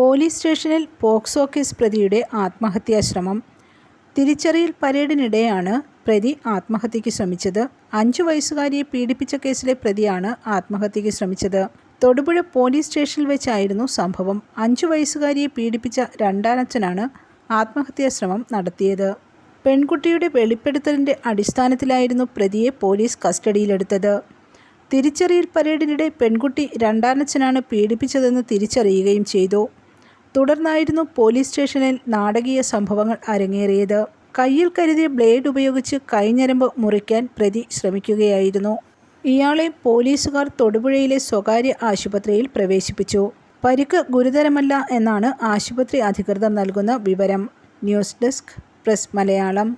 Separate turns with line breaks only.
Police സ്റ്റേഷനിൽ POCSO case പ്രതിയുടെ ആത്മഹത്യാശ്രമം. തിരിച്ചറിയൽ പരേഡിനിടെയാണ് പ്രതി ആത്മഹത്യയ്ക്ക് ശ്രമിച്ചത്. അഞ്ചു വയസ്സുകാരിയെ പീഡിപ്പിച്ച കേസിലെ പ്രതിയാണ് ആത്മഹത്യയ്ക്ക് ശ്രമിച്ചത്. തൊടുപുഴ പോലീസ് സ്റ്റേഷനിൽ വെച്ചായിരുന്നു സംഭവം. അഞ്ചു വയസ്സുകാരിയെ പീഡിപ്പിച്ച രണ്ടാനച്ഛനാണ് ആത്മഹത്യാശ്രമം നടത്തിയത്. പെൺകുട്ടിയുടെ വെളിപ്പെടുത്തലിന്റെ അടിസ്ഥാനത്തിലായിരുന്നു പ്രതിയെ പോലീസ് കസ്റ്റഡിയിലെടുത്തത്. തിരിച്ചറിയൽ പരേഡിനിടെ പെൺകുട്ടി രണ്ടാനച്ഛനാണ് പീഡിപ്പിച്ചതെന്ന് തിരിച്ചറിയുകയും ചെയ്തു. തുടർന്നായിരുന്നു പോലീസ് സ്റ്റേഷനിൽ നാടകീയ സംഭവങ്ങൾ അരങ്ങേറിയത്. കയ്യിൽ കരുതിയ ബ്ലേഡ് ഉപയോഗിച്ച് കൈഞ്ഞരമ്പ് മുറിക്കാൻ പ്രതി ശ്രമിക്കുകയായിരുന്നു. ഇയാളെ പോലീസുകാർ തൊടുപുഴയിലെ സ്വകാര്യ ആശുപത്രിയിൽ പ്രവേശിപ്പിച്ചു. പരിക്ക് ഗുരുതരമല്ല എന്നാണ് ആശുപത്രി അധികൃതർ നൽകുന്ന വിവരം.
News desk press Malayalam.